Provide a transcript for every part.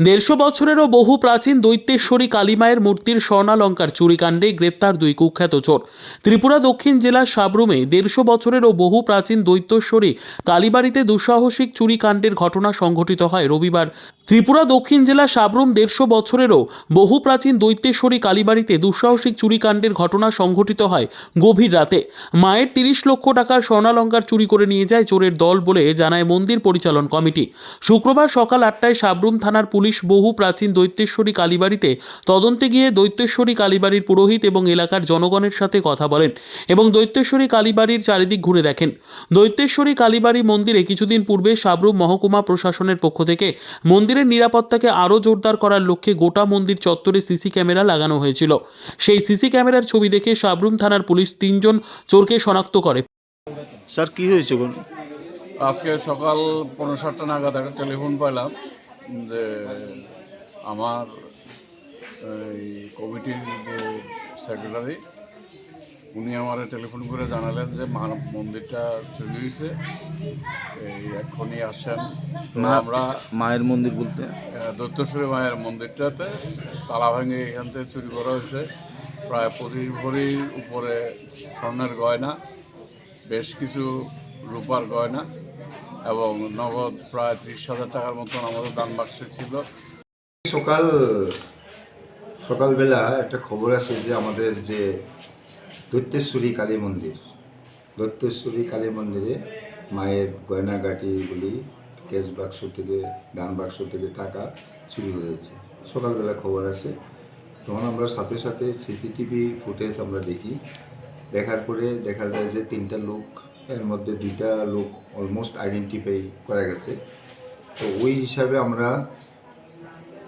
দেড়শো বছরেরও বহু প্রাচীন দৈত্যেশ্বরী কালীমায়ের মূর্তির স্বর্ণালঙ্কার চুরিকাণ্ডে গ্রেপ্তার দুই কুখ্যাত চোর। ত্রিপুরা দক্ষিণ জেলার সাবরুমে দেড়শো বছরেরও বহু প্রাচীন দৈত্যেশ্বরী কালীবাড়িতে দুঃসাহসিক চুরিকাণ্ডের ঘটনা সংঘটিত হয় রবিবার ত্রিপুরা দক্ষিণ জেলা সাবরুম দেড়শো বছরেরও বহু প্রাচীন দৈত্যেশ্বরী কালীবাড়িতে দুঃসাহসিক চুরিকাণ্ডের ঘটনা সংঘটিত হয় গভীর রাতে। মায়ের তিরিশ লক্ষ টাকার স্বর্ণালঙ্কার চুরি করে নিয়ে যায় চোরের দল বলে জানায় মন্দির পরিচালন কমিটি। শুক্রবার সকাল আটটায় সাবরুম থানার পুলিশ বহু প্রাচীন দৈত্যেশ্বরী কালীবাড়িতে তদন্তে গিয়ে দৈত্যেশ্বরী কালীবাড়ির পুরোহিত এবং এলাকার জনগণের সাথে কথা বলেন এবং দৈত্যেশ্বরী কালীবাড়ির চারিদিক ঘুরে দেখেন। দৈত্যেশ্বরী কালীবাড়ি মন্দিরে কিছুদিন পূর্বে সাবরুম মহকুমা প্রশাসনের পক্ষ থেকে মন্দিরের নিরাপত্তাকে আরও জোরদার করার লক্ষ্যে গোটা মন্দির চত্বরে সিসি ক্যামেরা লাগানো হয়েছিল। সেই সিসি ক্যামেরার ছবি দেখে সাবরুম থানার পুলিশ তিনজন চোরকে শনাক্ত করে। স্যার কি হয়েছে বলুন আজকে সকাল পনেরো সাতটা নাগাদ একটা টেলিফোন পাইলাম যে আমার এই কমিটির যে সেক্রেটারি উনি আমার টেলিফোন করে জানালেন যে মা- মন্দিরটা চুরি হয়েছে এই এক্ষুনি আসেন। আমরা মায়ের মন্দির বলতে? আহ, মায়ের মন্দিরটাতে তালা ভেঙে এখান থেকে চুরি করা হয়েছে প্রায় পঁচিশ ভরির উপরে স্বর্ণের গয়না বেশ কিছু রূপার গয়না এবং নগদ প্রায় ত্রিশ হাজার টাকার মতন আমাদের দান বাক্সে ছিল। সকাল সকালবেলা একটা খবর আছে যে আমাদের যে দৈত্যেশ্বরী কালী মন্দির। দৈত্যেশ্বরী কালী মন্দিরে মায়ের গয়নাগাটিগুলি ক্যাশ বাক্স থেকে, দান বাক্স থেকে টাকা চুরি হয়েছে। সকালবেলা খবর আছে তখন আমরা সাথে সাথে সিসিটিভি ফুটেজ আমরা দেখি। দেখার পরে দেখা যায় যে তিনটা লোক, এর মধ্যে দুইটা লোক অলমোস্ট আইডেন্টিফাই করা গেছে। তো ওই হিসাবে আমরা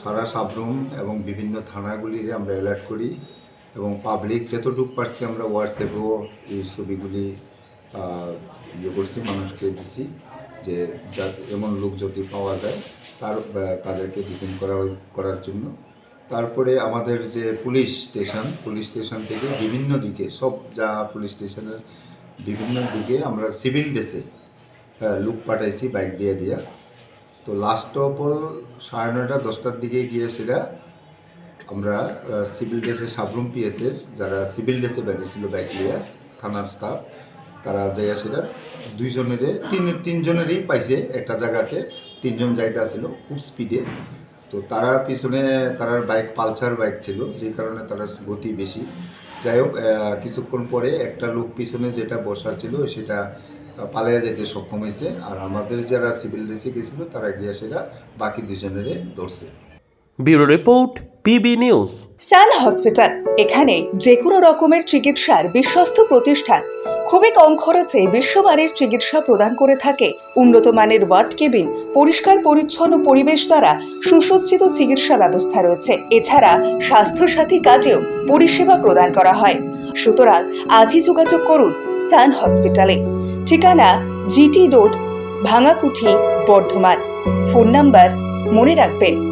সারা সাবরুম এবং বিভিন্ন থানাগুলির আমরা অ্যালার্ট করি। এবং পাবলিক যতটুকু পারছি আমরা হোয়াটসঅ্যাপেও এই ছবিগুলি ইয়ে করছি, মানুষকে দিছি যে যা, এমন লোক যদি পাওয়া যায় তার তাদেরকে ডিটেন করা, করার জন্য। তারপরে আমাদের যে পুলিশ স্টেশন পুলিশ স্টেশন থেকে বিভিন্ন দিকে, সব যা পুলিশ স্টেশনের বিভিন্ন দিকে আমরা সিভিল ড্রেসে লুক পাঠাইছি বাইক দিয়ে দিয়া। তো লাস্ট অফ অল সাড়ে নয়টা, দশটার দিকে গিয়ে সেটা আমরা সিভিল ড্রেসের সাবরুম পিএসের যারা সিভিল ড্রেসে বেরিয়েছিল ব্যাগ লিয়া থানার স্টাফ তারা যাইয়া সেটা দুইজনেরে, তিন, তিনজনেরই পাইছে একটা জায়গাতে, তিনজন যাইতে আসছিল খুব স্পিডে তো তারা পিছনে, তারার বাইক পালসার বাইক ছিল, যে কারণে তারা গতি বেশি। যাই হোক কিছুক্ষণ পরে একটা লোক পিছনে যেটা বসা ছিল, সেটা পালিয়ে যেতে সক্ষম হয়েছে আর আমাদের যারা সিভিল ড্রেসে গেছিল, তারা গিয়ে সেটা বাকি দুজনেরে ধরছে। Bureau report PB news. Sun hospital, এখানে যে কোনো রকমের চিকিৎসার বিশ্বস্ত প্রতিষ্ঠান। খুবই কম খরচে বিশ্বমানের চিকিৎসা প্রদান করে থাকে। উন্নত মানের ওয়ার্ড কেবিন, পরিষ্কার পরিচ্ছন্ন পরিবেশ দ্বারা সুসজ্জিত চিকিৎসা ব্যবস্থা রয়েছে। এছাড়া স্বাস্থ্যসাথী কাজেও পরিষেবা প্রদান করা হয়। সুতরাং আজই যোগাযোগ করুন সান হসপিটালে। ঠিকানা GT road Bhangakuthi Bardhaman. Phone number মনে রাখবেন